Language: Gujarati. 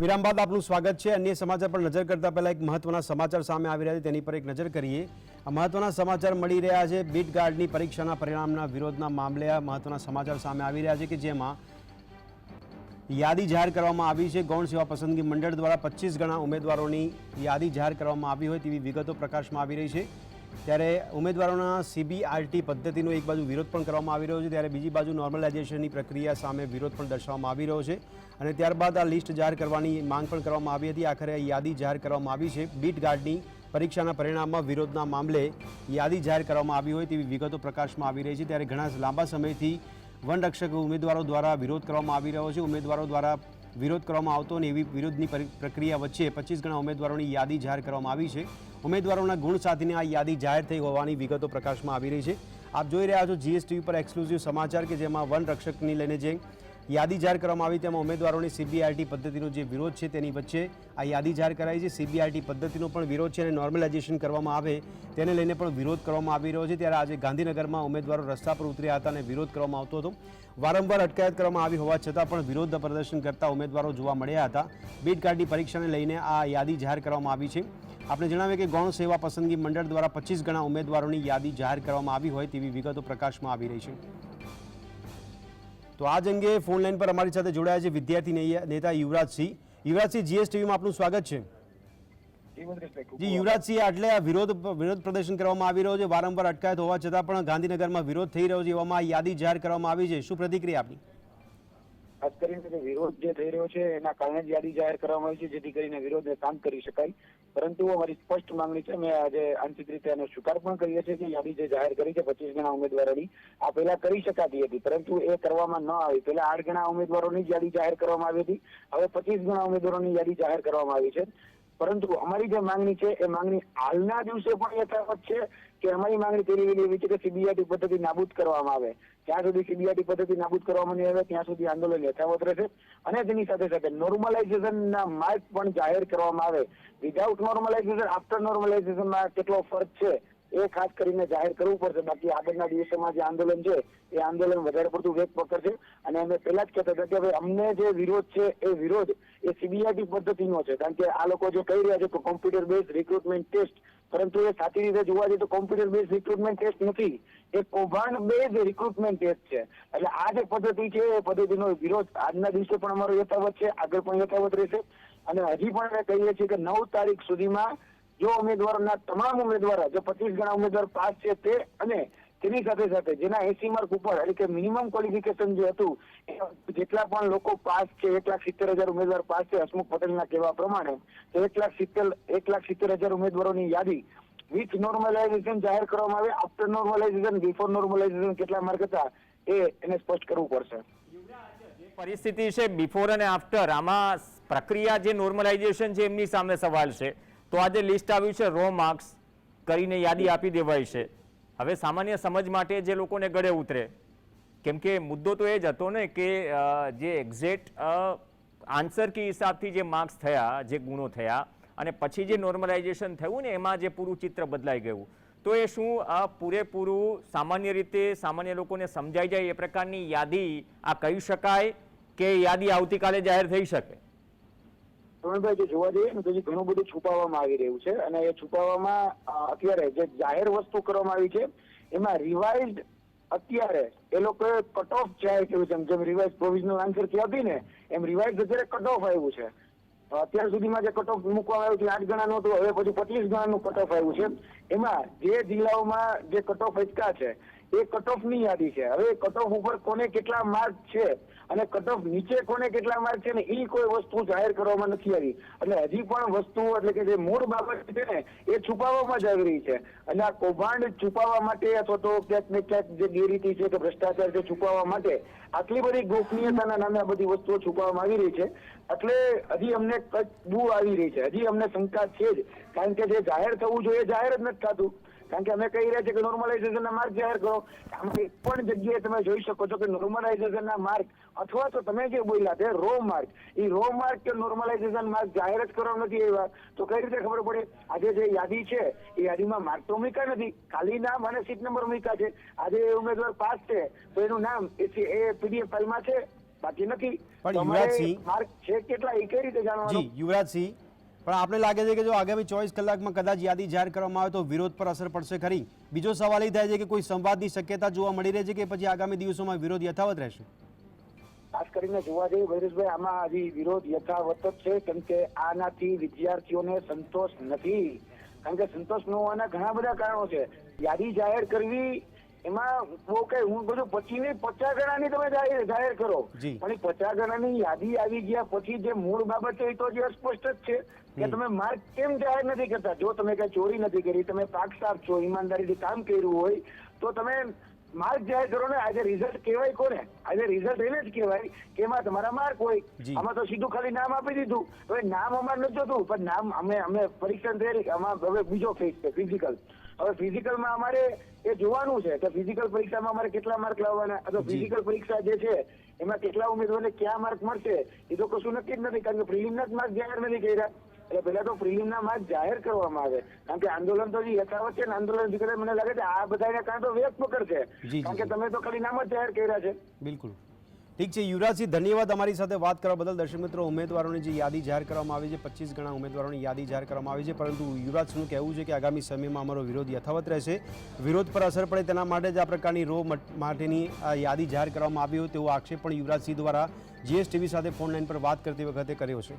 વિરામ બાદ આપનું સ્વાગત છે. અન્ય સમાચાર પર નજર કરતા પહેલા એક મહત્વના સમાચાર સામે આવી રહ્યા છે. તેની પર એક નજર કરીએ. આ મહત્વના સમાચાર મળી રહ્યા છે. બીટ ગાર્ડની પરીક્ષાના પરિણામના વિરોધના મામલે આ મહત્વના સમાચાર સામે આવી રહ્યા છે કે જેમાં યાદી જાહેર કરવામાં આવી છે. ગૌણ સેવા પસંદગી મંડળ દ્વારા પચીસ ગણા ઉમેદવારોની યાદી જાહેર કરવામાં આવી હોય તેવી વિગતો પ્રકાશમાં આવી રહી છે. ત્યારે ઉમેદવારોના સીબીઆરટી પદ્ધતિનો એક બાજુ વિરોધ પણ કરવામાં આવી રહ્યો છે, ત્યારે બીજી બાજુ નોર્મલાઇઝેશનની પ્રક્રિયા સામે વિરોધ પણ દર્શાવવામાં આવી રહ્યો છે. અને ત્યારબાદ આ લિસ્ટ જાહેર કરવાની માંગ પણ કરવામાં આવી હતી. આખરે યાદી જાહેર કરવામાં આવી છે. બીટ ગાર્ડની પરીક્ષાના પરિણામમાં વિરોધના મામલે યાદી જાહેર કરવામાં આવી હોય તેવી વિગતો પ્રકાશમાં આવી રહી છે. ત્યારે ઘણા લાંબા સમયથી વનરક્ષક ઉમેદવારો દ્વારા વિરોધ કરવામાં આવી રહ્યો છે. ઉમેદવારો દ્વારા વિરોધ કરવામાં આવતો અને એવી વિરોધની પ્રક્રિયા વચ્ચે પચીસ ગણા ઉમેદવારોની યાદી જાહેર કરવામાં આવી છે. ઉમેદવારોના ગુણ સાથેની આ યાદી જાહેર થઈ હોવાની વિગતો પ્રકાશમાં આવી રહી છે. આપ જોઈ રહ્યા છો જીએસટીવી પર એક્સક્લુઝિવ સમાચાર કે જેમાં વન રક્ષકની લઈને જે યાદી જાહેર કરવામાં આવી તેમાં ઉમેદવારોની સીબીઆરટી પદ્ધતિનો જે વિરોધ છે તેની વચ્ચે આ યાદી જાહેર કરાઈ છે. સીબીઆરટી પદ્ધતિનો પણ વિરોધ છે અને નોર્મલાઇઝેશન કરવામાં આવે તેને લઈને પણ વિરોધ કરવામાં આવી રહ્યો છે. ત્યારે આજે ગાંધીનગરમાં ઉમેદવારો રસ્તા પર ઉતર્યા હતા અને વિરોધ કરવામાં આવતો હતો. વારંવાર અટકાયત કરવામાં આવી હોવા છતાં પણ વિરોધ પ્રદર્શન કરતા ઉમેદવારો જોવા મળ્યા હતા. બીટ કાર્ડની પરીક્ષાને લઈને આ યાદી જાહેર કરવામાં આવી છે. આપણે જણાવીએ કે ગૌણ સેવા પસંદગી મંડળ દ્વારા પચીસ ગણા ઉમેદવારોની યાદી જાહેર કરવામાં આવી હોય તેવી વિગતો પ્રકાશમાં આવી રહી છે. તો આજ અંગે ફોન લાઈન પર અમારી સાથે જોડાયા છે વિદ્યાર્થી નેતા યુવરાજસિંહ યુવરાજસિંહ જીએસટીવીમાં આપનું સ્વાગત છે. જી યુવરાજસિંહ આટલે વિરોધ વિરોધ પ્રદર્શન કરવામાં આવી રહ્યો છે. વારંવાર અટકાયત હોવા છતાં પણ ગાંધીનગરમાં વિરોધ થઈ રહ્યો છે એવામાં યાદી જાહેર કરવામાં આવી છે. શું પ્રતિક્રિયા આપની? ખાસ કરીને વિરોધ જે થઈ રહ્યો છે, એના કારણે જ યાદી જાહેર કરવામાં આવી છે, જેથી કરીને વિરોધને શાંત કરી શકાય. પરંતુ અમારી સ્પષ્ટ માંગણી છે મેં આજે આંશિક રીતે એનો સ્વીકાર પણ કરીએ છીએ કે યાદી જે જાહેર કરી છે, પચીસ ગણા ઉમેદવારોની, આ પહેલા કરી શકાતી હતી, પરંતુ એ કરવામાં ન આવી. પહેલા આઠ ગણા ઉમેદવારોની યાદી જાહેર કરવામાં આવી હતી. હવે પચીસ ગણા ઉમેદવારોની યાદી જાહેર કરવામાં આવી છે. પરંતુ અમારી જે માંગણી છે, એ માંગણી હાલના દિવસે પણ યથાવત છે કે અમારી માંગણી તેવી એવી છે કે સીબીઆઈટી પદ્ધતિ નાબૂદ કરવામાં આવે. જ્યાં સુધી સીબીઆઈટી પદ્ધતિ નાબૂદ કરવામાં નહીં આવે, ત્યાં સુધી આંદોલન યથાવત રહેશે અને તેની સાથે સાથે નોર્મલાઇઝેશનના માર્ક પણ જાહેર કરવામાં આવે. વિધાઉટ નોર્મલાઇઝેશન આફ્ટર નોર્મલાઇઝેશનમાં કેટલો ફરક છે? એ ખાસ કરીને જાહેર કરવું પડશે. બાકી આગળના દિવસોમાં જે આંદોલન છે, એ આંદોલન વધારે પડતું વેગ પકડશે. અને અમે પહેલા જ કહેતા હતા કે ભાઈ, અમને જે વિરોધ છે, એ વિરોધ એ સીબીઆઈટી પદ્ધતિનો છે. કારણ કે આ લોકો જે કહી રહ્યા છે કે કોમ્પ્યુટર બેઝ રિક્રુટમેન્ટ ટેસ્ટ પરંતુ એ સાચી રીતે જોવા જઈએ તો કોમ્પ્યુટર બેઝ રિક્રુટમેન્ટ ટેસ્ટ નથી. એ કૌભાંડ બેઝ રિક્રુટમેન્ટ ટેસ્ટ છે. એટલે આ જે પદ્ધતિ છે, એ પદ્ધતિનો વિરોધ આજના દિવસે પણ અમારો યથાવત છે, આગળ પણ યથાવત રહેશે. અને હજી પણ અમે કહીએ છીએ કે નવ તારીખ સુધીમાં જો ઉમેદવારોના તમામ ઉમેદવારો, જે પચીસ ગણા ઉમેદવાર પાસ છે તે અને તેની સાથે સાથે જેના એસી માર્ક ઉપર, એટલે કે મિનિમમ ક્વોલિફિકેશન જે હતું જેટલા પણ લોકો પાસ છે, એક લાખ સિત્તેર હજાર ઉમેદવાર પાસ છે, હસમુખ પટેલના કહેવા પ્રમાણે, તો એક લાખ સિત્તેર, એક લાખ સિત્તેર હજાર ઉમેદવારોની યાદી વિથ નોર્મલાઇઝેશન જાહેર કરવામાં આવે આફ્ટર નોર્મલાઇઝેશન બિફોર નોર્મલાઇઝેશન કેટલા માર્ક હતા, એ એને સ્પષ્ટ કરવું પડશે. પરિસ્થિતિ છે બિફોર અને આફ્ટર આમાં પ્રક્રિયા જે નોર્મલાઇઝેશન છે, એમની સામે સવાલ છે. તો આજે લિસ્ટ આવ્યું છે રો માર્ક્સ કરીને યાદી આપી દેવાય છે. હવે સામાન્ય સમજ માટે જે લોકોને ગળે ઉતરે, કેમ કે મુદ્દો તો એ જ હતો ને કે જે એક્ઝેક્ટ આન્સર કે હિસાબથી જે માર્ક્સ થયા, જે ગુણો થયા, અને પછી જે નોર્મલાઇઝેશન થયું ને, એમાં જે પૂરું ચિત્ર બદલાઈ ગયું. તો એ શું આ પૂરેપૂરું સામાન્ય રીતે સામાન્ય લોકોને સમજાઈ જાય એ પ્રકારની યાદી આ કહી શકાય કે યાદી આવતીકાલે જાહેર થઈ શકે? પ્રવીણભાઈ જો જોવા જઈએ ને, તો ઘણું બધું છુપાવવામાં આવી રહ્યું છે અને એ છુપાવવામાં અત્યારે જે જાહેર વસ્તુ કરવામાં આવી છે, એમાં રિવાઇઝ અત્યારે એ લોકોએ કટ ઓફ જાહેર કર્યું છે? જેમ રિવાઇઝ પ્રોવિઝનલ આન્સર હતી ને, એમ રિવાઇઝ અત્યારે કટ ઓફ આવ્યું છે. અત્યાર સુધીમાં જે કટ ઓફ મૂકવામાં આવ્યું છે, આઠ ગણાનું હતું હવે પછી પચીસ ગણાનું કટ ઓફ આવ્યું છે. એમાં જે જિલ્લાઓમાં જે કટ ઓફ અટકા છે એ કટ યાદી છે. હવે કટ ઉપર કોને કેટલા માર્ક છે અને કટ નીચે કોને કેટલા માર્ક છે ને એ કોઈ વસ્તુ જાહેર કરવામાં નથી આવી. એટલે હજી પણ વસ્તુ એટલે કે જે મૂળ બાબત છે ને, એ છુપાવવામાં જ આવી રહી છે. અને આ કૌભાંડ છુપાવવા માટે અથવા તો ક્યાંક ને ક્યાંક જે ગેરરીતિ છે કે ભ્રષ્ટાચાર છે છુપાવવા માટે, આટલી બધી ગોપનીયતાના નામે આ બધી વસ્તુઓ છુપાવવામાં આવી રહી છે. એટલે હજી અમને કચ્છ બુ આવી રહી છે. હજી અમને શંકા છે જ. કારણ કે જે જાહેર થવું જોઈએ, જાહેર જ નથી થતું. કારણ કે અમે કહી રહ્યા છીએ કે નોર્મલાઇઝેશન ના માર્ક જાહેર કરો. આમાં એક પણ જગ્યાએ તમે જોઈ શકો છો કે નોર્મલાઇઝેશન ના માર્ક અથવા તો તમે જે બોલ્યા છે રો માર્ક એ રો માર્ક કે નોર્મલાઇઝેશન માર્ક જાહેર જ કરવા નથી એવા તો કઈ રીતે ખબર પડે? આજે જે યાદી છે એ યાદીમાં માર્ક તો મૂક્યા નથી. ખાલી નામ અને સીટ નંબર મૂક્યા છે. આજે ઉમેદવાર પાસ છે તો એનું નામ એ પીડીએફ ફાઇલમાં છે. બાકી નથી. માર્ક છે કેટલા એ કઈ રીતે જાણવાનું? યુવરાજસિંહ પણ આપણે લાગે છે કે જો આગામી ચોવીસ કલાકમાં કદાચ યાદી જાહેર કરવામાં આવે તો વિરોધ પર અસર પડશે ખરી? બીજો સવાલ એ થાય છે કે કોઈ સંવાદની શક્યતા જોવા મળી રહે છે કે પછી આગામી દિવસોમાં વિરોધ યથાવત રહેશે? ખાસ કરીને જોવા જઈએ, ભૈરેશભાઈ, આમાં હજી વિરોધ યથાવત જ છે, કેમ કે આનાથી વિદ્યાર્થીઓને સંતોષ નથી. કારણ કે સંતોષ ન હોવાના ઘણા બધા કારણો છે. યાદી જાહેર કરવી એમાં બહુ કઈ હું બધું પછી ની પચાસ જણાની તમે જાહેર કરો. પણ એ પચાસ જણાની યાદી આવી ગયા પછી જે મૂળ બાબત છે એ તો જે અસ્પષ્ટ જ છે કે તમે માર્ક કેમ જાહેર નથી કરતા? જો તમે કઈ ચોરી નથી કરી તમે પાક સાફ છો ઈમાનદારીથી કામ કર્યું હોય તો તમે માર્ક જાહેર કરો ને. આજે રિઝલ્ટ કહેવાય કોને? આજે રિઝલ્ટ એને જ કહેવાય કે એમાં તમારા માર્ક હોય. આમાં તો સીધું ખાલી નામ આપી દીધું. હવે નામ અમારે નથી જોતું પણ નામ અમે અમે પરીક્ષણ થયેલી આમાં હવે બીજો ફેસ છે ફિઝિકલ હવે ફિઝિકલમાં અમારે એ જોવાનું છે કે ફિઝિકલ પરીક્ષામાં અમારે કેટલા માર્ક લાવવાના. અથવા ફિઝિકલ પરીક્ષા જે છે એમાં કેટલા ઉમેદવારને ક્યાં માર્ક મળશે એ તો કશું નક્કી જ નથી કારણ કે પ્રિલિમના જ માર્ક જાહેર નથી કર્યા. એટલે પહેલા તો પ્રિલિમના માર્ક જાહેર કરવામાં આવે. કારણ કે આંદોલન તો જે યથાવત છે ને આંદોલન મને લાગે છે આ બધાને કાં તો વ્યક્ત પકડશે. કારણ કે તમે તો ખાલી નામ જ જાહેર કર્યા છે. બિલકુલ. ઠીક છે, યુવરાજસિંહ, ધન્યવાદ અમારી સાથે વાત કરવા બદલ. દર્શક મિત્રો, ઉમેદવારોની જે યાદી જાહેર કરવામાં આવી છે, પચીસ ગણા ઉમેદવારોની યાદી જાહેર કરવામાં આવી છે, પરંતુ યુવરાજસિંહનું કહેવું છે કે આગામી સમયમાં અમારો વિરોધ યથાવત રહેશે. વિરોધ પર અસર પડે તેના માટે જ આ પ્રકારની રો મટ- માટેની યાદી જાહેર કરવામાં આવી હોય તેવો આક્ષેપ પણ યુવરાજસિંહ દ્વારા જીએસટીવી સાથે ફોન લાઈન પર વાત કરતી વખતે કર્યો છે.